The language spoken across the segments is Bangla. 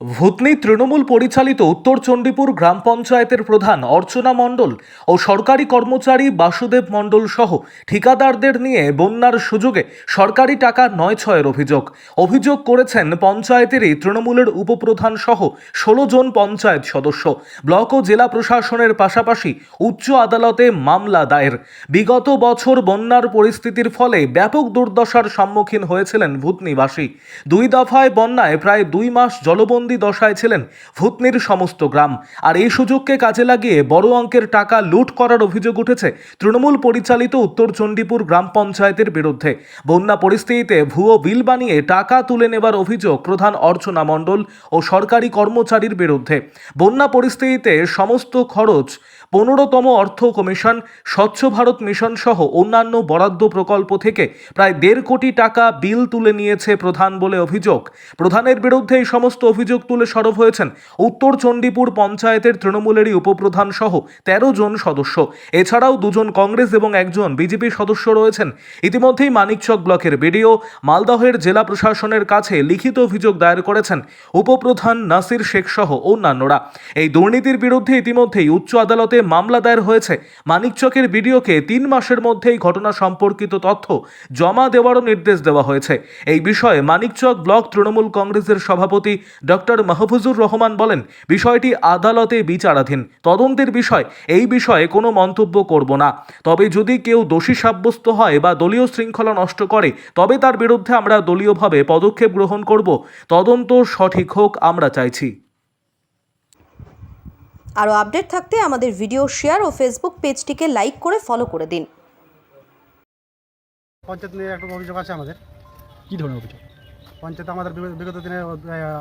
ভূতনি তৃণমূল পরিচালিত উত্তর চণ্ডীপুর গ্রাম পঞ্চায়েতের প্রধান অর্চনা মণ্ডল ও সরকারি কর্মচারী বাসুদেব মণ্ডল সহ ঠিকাদারদের নিয়ে বন্যার সুযোগে সরকারি টাকা নয় ছয়ের অভিযোগ। অভিযোগ করেছেন পঞ্চায়েতেরই তৃণমূলের উপপ্রধান সহ ষোলো জন পঞ্চায়েত সদস্য। ব্লক ও জেলা প্রশাসনের পাশাপাশি উচ্চ আদালতে মামলা দায়ের। বিগত বছর বন্যার পরিস্থিতির ফলে ব্যাপক দুর্দশার সম্মুখীন হয়েছিলেন ভূতনিবাসী। দুই দফায় বন্যায় প্রায় দুই মাস জলবন্দী দশায় ছিলেন ভূতনির সমস্ত গ্রাম। আর এই সুযোগকে কাজে লাগিয়ে বড় অঙ্কের টাকা লুট করার অভিযোগ উঠেছে তৃণমূল পরিচালিত উত্তর চণ্ডীপুর গ্রাম পঞ্চায়েতের বিরুদ্ধে। বন্যা পরিস্থিতিতে ভুয়ো বিল বানিয়ে টাকা তুলে নেবার অভিযোগ প্রধান অর্চনা মণ্ডল ও সরকারি কর্মচারীর বিরুদ্ধে। বন্যা পরিস্থিতিতে সমস্ত খরচ পনেরোতম অর্থ কমিশন, স্বচ্ছ ভারত মিশন সহ অন্যান্য বরাদ্দ প্রকল্প থেকে প্রায় দেড় কোটি টাকা বিল তুলে নিয়েছে প্রধান বলে অভিযোগ। প্রধানের বিরুদ্ধে এই সমস্ত অভিযোগ তুলে সরব হয়েছেন উত্তর চণ্ডীপুর পঞ্চায়েতের তৃণমূলেরই উপপ্রধান সহ তেরো জন সদস্য। এছাড়াও দুজন কংগ্রেস এবং একজন বিজেপি সদস্য রয়েছেন। ইতিমধ্যেই মানিকচক ব্লকের বিডিও মালদহের জেলা প্রশাসনের কাছে লিখিত অভিযোগ দায়ের করেছেন উপপ্রধান নাসির শেখ সহ অন্যান্যরা। এই দুর্নীতির বিরুদ্ধে ইতিমধ্যেই উচ্চ আদালতে মামলা দায়ের হয়েছে। মানিকচকের বিডিওকে তিন মাসের মধ্যেই ঘটনা সম্পর্কিত তথ্য জমা দেওয়ারও নির্দেশ দেওয়া হয়েছে। এই বিষয়ে মানিকচক ব্লক তৃণমূল কংগ্রেসের সভাপতি ডক্টর মাহফুজুর রহমান বলেন, বিষয়টি আদালতে বিচারাধীন। তদন্তের বিষয়, এই বিষয়ে কোনো মন্তব্য করব না। তবে যদি কেউ দোষী সাব্যস্ত হয় বা দলীয় শৃঙ্খলা নষ্ট করে, তবে তার বিরুদ্ধে আমরা দলীয়ভাবে পদক্ষেপ গ্রহণ করব। তদন্ত সঠিক হোক, আমরা চাইছি। আরও আপডেট থাকতে আমাদের ভিডিও শেয়ার ও ফেসবুক পেজটিকে লাইক করে ফলো করে দিন। পঞ্চায়েত নিয়ে একটা অভিযোগ আছে আমাদের। কি ধরনের অভিযোগ? পঞ্চায়েত আমাদের বিগত দিনে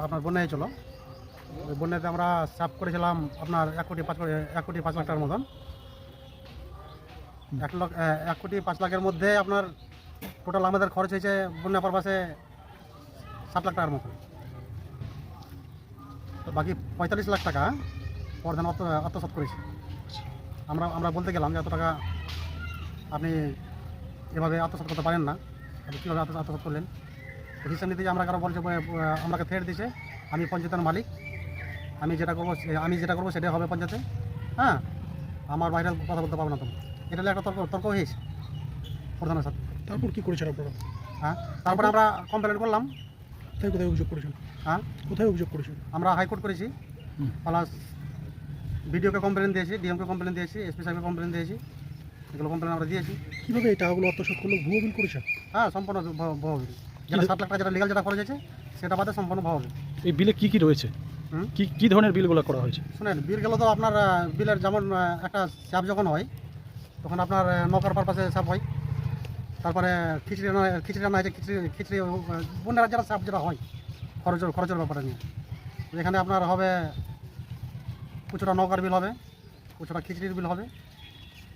আপনার বন্যা হয়েছিল বন্যাতে আমরা চাপ করেছিলাম আপনার এক কোটি পাঁচ কোটি এক কোটি পাঁচ লাখ টাকার মতন। এক লাখ এক কোটি পাঁচ লাখের মধ্যে আপনার টোটাল আমাদের খরচ হয়েছে বন্যা পারপাসে সাত লাখ টাকার মতন। তো বাকি পঁয়তাল্লিশ লাখ টাকা প্রধান আত্ম আত্মসাৎ করেছে। আমরা আমরা বলতে গেলাম যে এত টাকা আপনি এভাবে আত্মসাৎ করতে পারেন না। আপনি কীভাবে আত্ম আত্মসাৎ করলেন? হিসাব নিতে আমরা কারও বলছে আমাকে থ্রেট দিছে আমি পঞ্চায়েতের মালিক। আমি যেটা করব আমি যেটা করব সেটাই হবে পঞ্চায়েতে। হ্যাঁ? আমার বাইরে কথা বলতে পারব না তুমি এটা নিয়ে একটা তর্ক তর্ক হয়েছে প্রধানের সাথে। তারপর কী করেছেন আপনারা? হ্যাঁ? তারপরে আমরা কমপ্লেন করলাম। কোথায় কোথায় অভিযোগ করেছেন? হ্যাঁ? কোথায় অভিযোগ করেছেন? আমরা হাইকোর্ট করেছি। প্লাস বিডিওকে কমপ্লেন দিয়েছি ডিএমকে কমপ্লেন দিয়েছি এসপি সাহেবকে কমপ্লেন দিয়েছি এগুলো কমপ্লেন আমরা দিয়েছি। কীভাবে এই টাকাগুলো আত্মসাৎ করল? ভুয়ো বিল করেছেন হ্যাঁ সম্পূর্ণ ভবাবি যেটা সাত লাখ টাকা যেটা লিগাল যেটা খরচ হয়েছে সেটা বাদে সম্পূর্ণ ভবাবি এই বিলে কী কী রয়েছে? কি কি ধরনের বিলগুলো করা হয়েছে? শুনেন বিল গেল তো আপনার বিলের যেমন একটা চাপ যখন হয় তখন আপনার নৌকার পারপাসে চাপ হয়। তারপরে খিচড়ি খিচড়ি রান্না হয়েছে খিচড়ি খিচড়ি বন্যার যারা চাপ যেটা হয় খরচের খরচের ব্যাপারে নিয়ে। এখানে আপনার হবে কিছুটা নৌকার বিল হবে কিছুটা খিচড়ির বিল হবে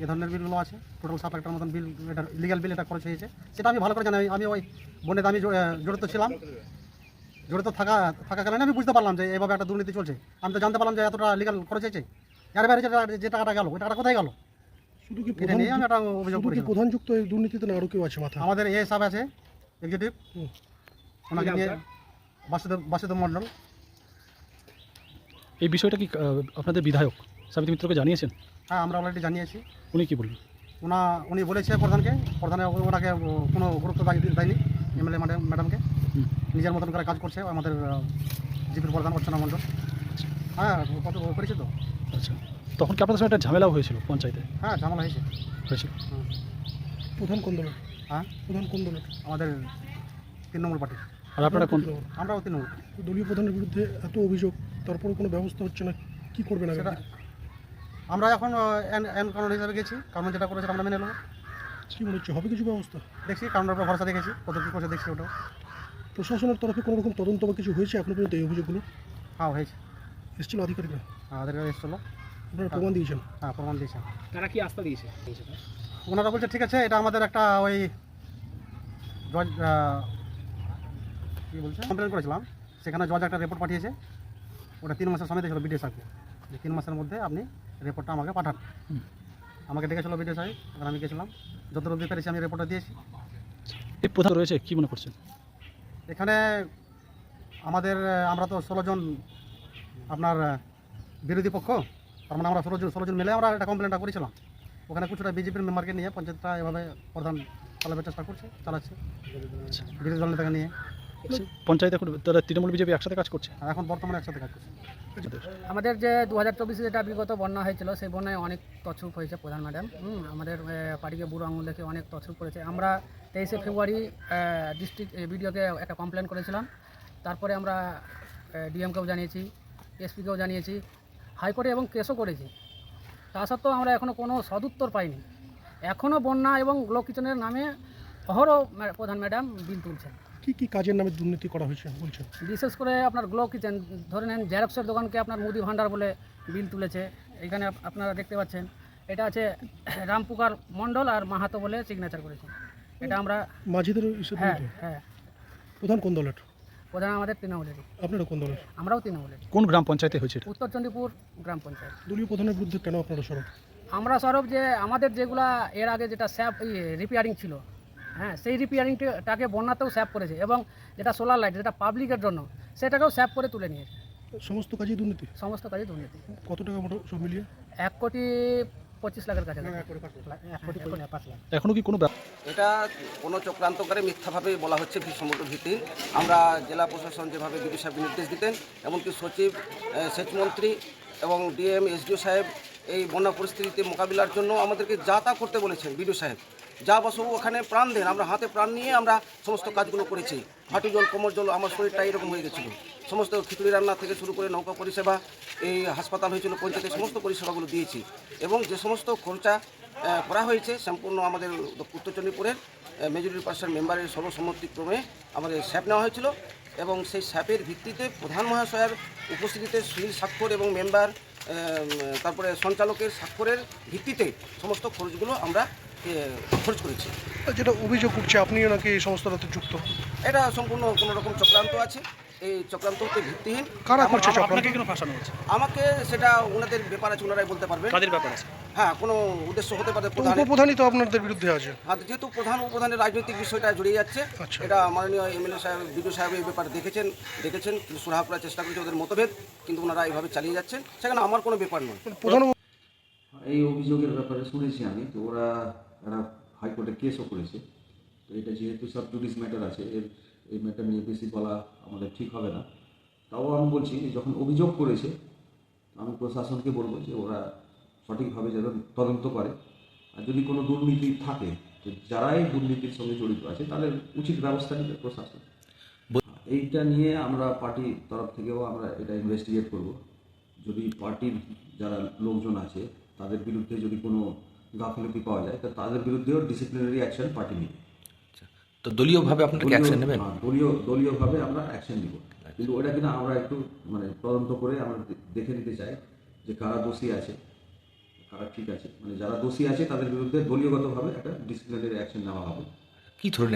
এ ধরনের বিলগুলো আছে। টোটাল সাত লাখ টাকার মতন বিল এটা লিগাল বিল এটা খরচ হয়েছে সেটা আমি ভালো করে জানি আমি ওই বন্যাতে আমি জড়িত ছিলাম। জড়িত থাকা থাকা কারণে আমি বুঝতে পারলাম যে এইভাবে একটা দুর্নীতি চলছে। আমি তো জানতে পারলাম যে এতটা লিগাল খরচ হয়েছে এর বাইরে যেটা যে টাকাটা গেল ওই টাকাটা কোথায় গেল? শুধু কি এটা নিয়ে আমি একটা অভিযোগ শুধু প্রধান যুক্ত এই দুর্নীতিতে না আরও কেউ আছে মাথা আমাদের এ সাহেব আছে এক্সিকিউটিভ ওনাকে নিয়ে বাসুদেব বাসুদেব মণ্ডল। এই বিষয়টা কি আপনাদের বিধায়ক সাবিত্রী মিত্রকে জানিয়েছেন? হ্যাঁ আমরা অলরেডি জানিয়েছি। উনি কি বললেন? ওনা উনি বলেছে প্রধানকে প্রধানে ওনাকে কোনো গুরুত্ব দেয়- দেয়নি এমএলএ ম্যাডাম ম্যাডামকে। নিজের মতন করে কাজ করছে আমাদের জিপির প্রধান অর্চনা মণ্ডল। হ্যাঁ কত করেছে তো। আচ্ছা। তখন কি আপনাদের সঙ্গে একটা ঝামেলাও হয়েছিল পঞ্চায়েতে? হ্যাঁ ঝামেলা হয়েছে। হয়েছিল হুম। প্রধান কোন দলের? হ্যাঁ? প্রধান কোন দলের? আমাদের তৃণমূল পার্টি আর আপনারা কোন আমরাও তৃণমূল দলীয় প্রধানের বিরুদ্ধে এত অভিযোগ তারপর কোনো ব্যবস্থা হচ্ছে না কি করবেন সেটা আমরা এখন এন এন কারণ হিসাবে গেছি কারণ যেটা করেছে আমরা মেনে নেব। কি মনে হচ্ছে? হবে কিছু ব্যবস্থা? দেখছি কারণের উপর ভরসা দেখেছি কত কী করছে দেখছি ওটা প্রশাসনের তরফে কোনো রকম তদন্ত বা কিছু হয়েছে এখনও পর্যন্ত এই অভিযোগগুলো? হ্যাঁ হয়েছে। এসেছিল আধিকারিকরা? আমাদের এসেছিল। আপনারা প্রমাণ দিয়েছেন? হ্যাঁ প্রমাণ দিয়েছে। তারা কি আস্থা দিয়েছে? ওনারা বলছে ঠিক আছে এটা আমাদের একটা ওই কী বলছে? কমপ্লেন করেছিলাম। সেখানে জজ একটা রিপোর্ট পাঠিয়েছে। ওটা তিন মাসের সময় দিয়েছিল বিডিও সাহেবকে যে তিন মাসের মধ্যে আপনি রিপোর্টটা আমাকে পাঠান। আমাকে ডেকেছিল বিডিও সাহেব এবার আমি গেছিলাম। যতটুকু দিতে পেরেছি আমি রিপোর্টটা দিয়েছি। এই প্রধান রয়েছে কী মনে করছেন? এখানে আমাদের আমরা তো ষোলো জন আপনার বিরোধী পক্ষ। তার মানে আমরা ষোলো জন ষোলো জন মিলে আমরা একটা কমপ্লেনটা করেছিলাম। ওখানে কিছুটা বিজেপির মেম্বারকে নিয়ে পঞ্চায়েতটা এভাবে প্রধান চালাবার চেষ্টা করছে চালাচ্ছে। বিরোধী দল নেতাকে নিয়ে। পঞ্চায়েত এখন তারা তৃণমূল বিজেপি একসাথে কাজ করছে? আর এখন বর্তমানে একসাথে কাজ করছে। আমাদের যে দু হাজার চব্বিশে যেটা বিগত বন্যা হয়েছিল সেই বন্যায় অনেক তছরূপ হয়েছে প্রধান ম্যাডাম। হুম, আমাদের পার্টিকে বুড়ো আঙুল দেখে অনেক তছরূপ করেছে। আমরা তেইশে ফেব্রুয়ারি ডিস্ট্রিক্ট বিডিওকে একটা কমপ্লেন করেছিলাম। তারপরে আমরা ডিএমকেও জানিয়েছি এসপিকেও জানিয়েছি হাইকোর্টে এবং কেসও করেছি। তা সত্ত্বেও আমরা এখনও কোনো সদুত্তর পাইনি। এখনও বন্যা এবং লোক কিচেনের নামে অহরহ প্রধান ম্যাডাম বিল তুলছেন। কি কি কাজের নামে দুর্নীতি করা হয়েছে বলছেন? বিশেষ করে আপনার গ্লো কিচেন ধরে নেন জেরক্সের দোকানকে আপনার মুদি ভান্ডার বলে বিল তুলেছে এখানে আপ- আপনারা দেখতে পাচ্ছেন এটা আছে রামপুকার মণ্ডল আর মাহাতো বলে সিগনেচার করেছে এটা আমরা মাঝিদের হ্যাঁ হ্যাঁ। প্রধান কোন দলের? প্রধান আমাদের তৃণমূলেরই আপনারা কোন দলের? আমরাও তৃণমূলের। কোন গ্রাম পঞ্চায়েতে হয়েছে এটা? উত্তর চণ্ডীপুর গ্রাম পঞ্চায়েত। দলীয় প্রধানের বিরুদ্ধে কেন আপনারা সরব? আমরা সরব যে আমাদের যেগুলা এর আগে যেটা স্যাপ রিপেয়ারিং ছিল হ্যাঁ সেই রিপেয়ারিংটাকে বন্যাতেও স্যাপ করেছে এবং যেটা সোলার লাইট যেটা পাবলিকের জন্য সেটাকেও স্যাপ করে তুলে নিয়েছে। সমস্ত কাজেই দুর্নীতি? সমস্ত কাজে দুর্নীতি। কত টাকা মোটো সব মিলিয়ে? এক কোটি পঁচিশ লাখের কাছে পাঁচ লাখ। এখনও কি কোনো এটা কোনো চক্রান্ত করে মিথ্যাভাবে বলা হচ্ছে সমগ্র ভিত্তি আমরা জেলা প্রশাসন যেভাবে বিডিও সাহেবকে নির্দেশ দিতেন এমনকি সচিব সেচমন্ত্রী এবং ডিএম এসডিও সাহেব এই বন্যা পরিস্থিতিতে মোকাবিলার জন্য আমাদেরকে যা তা করতে বলেছেন বিডিও সাহেব। যা বসবু ওখানে প্রাণ দেন, আমরা হাতে প্রাণ নিয়ে আমরা সমস্ত কাজগুলো করেছি। হাঁটু জল, কোমর জল, আমার শরীরটা এরকম হয়ে গেছিল। সমস্ত খিচুড়ি রান্না থেকে শুরু করে নৌকা পরিষেবা, এই হাসপাতাল হয়েছিল, পঞ্চায়েতের সমস্ত পরিষেবাগুলো দিয়েছি। এবং যে সমস্ত খরচা করা হয়েছে, সম্পূর্ণ আমাদের উত্তর চণ্ডীপুরের মেজরিটি পার্সেন্ট মেম্বারের সর্বসম্মতিক্রমে আমাদের স্যাপ নেওয়া হয়েছিল। এবং সেই স্যাপের ভিত্তিতে প্রধান মহাশয়ের উপস্থিতিতে সুনীল স্বাক্ষর এবং মেম্বার তারপরে সঞ্চালকের স্বাক্ষরের ভিত্তিতে সমস্ত খরচগুলো আমরা খরচ করেছি। যেটা অভিযোগ উঠছে আপনিও নাকি এই সমস্তটাতে যুক্ত? এটা সম্পূর্ণ কোনো রকম চক্রান্ত আছে। এই চক্রান্ত হতে ভিত্তিহীন। কারা করছে চক্রান্ত? কেন ফাঁসানো হচ্ছে? আমাকে সেটা ওনাদের ব্যাপার আছে ওনারাই বলতে পারবে কাদের ব্যাপার আছে? হ্যাঁ কোনো উদ্দেশ্য হতে পারে প্রধান উপপ্রধানই তো আপনাদের বিরুদ্ধে আছে। আর যেহেতু প্রধান উপপ্রধানের রাজনৈতিক বিষয়টা জড়িয়ে যাচ্ছে আচ্ছা। এটা মাননীয় এমএলএ সাহেব বিডিও সাহেব এই ব্যাপারে দেখেছেন দেখেছেন কিন্তু সুরাহা করার চেষ্টা করেছে ওদের মতভেদ কিন্তু ওনারা এইভাবে চালিয়ে যাচ্ছেন। সেখানে আমার কোনো ব্যাপার নয়। প্রধান এই অভিযোগের ব্যাপারে শুনেছি আমি তো ওরা একটা হাইকোর্টে কেসও করেছে। তো এটা যেহেতু সব জুডিস ম্যাটার আছে, এর, এই ম্যাটার নিয়ে বেশি বলা আমাদের ঠিক হবে না। তাও আমি বলছি যখন অভিযোগ করেছে, আমি প্রশাসনকে বলব যে ওরা সঠিকভাবে যেন তদন্ত করে। আর যদি কোনো দুর্নীতি থাকে, তো যারাই দুর্নীতির সঙ্গে জড়িত আছে, তাদের উচিত ব্যবস্থা নেবে প্রশাসন। এইটা নিয়ে আমরা পার্টির তরফ থেকেও আমরা এটা ইনভেস্টিগেট করব। যদি পার্টির যারা লোকজন আছে, তাদের বিরুদ্ধে যদি কোনো গাফিলতি পাওয়া যায় তা তাদের বিরুদ্ধেও ডিসিপ্লিনারি অ্যাকশন পার্টি নেবে। তো দলীয়ভাবে আপনি কি দলীয়- অ্যাকশন নেবেন? হ্যাঁ, দলীয় দলীয়ভাবে আমরা অ্যাকশন নিব। কিন্তু ওটা কিনা আমরা একটু মানে তদন্ত করে আমরা দেখে নিতে চাই যে কারা দোষী আছে কারা ঠিক আছে। মানে যারা দোষী আছে তাদের বিরুদ্ধে দলীয়গতভাবে একটা ডিসিপ্লিনারি অ্যাকশন নেওয়া হবে। কি ধরনের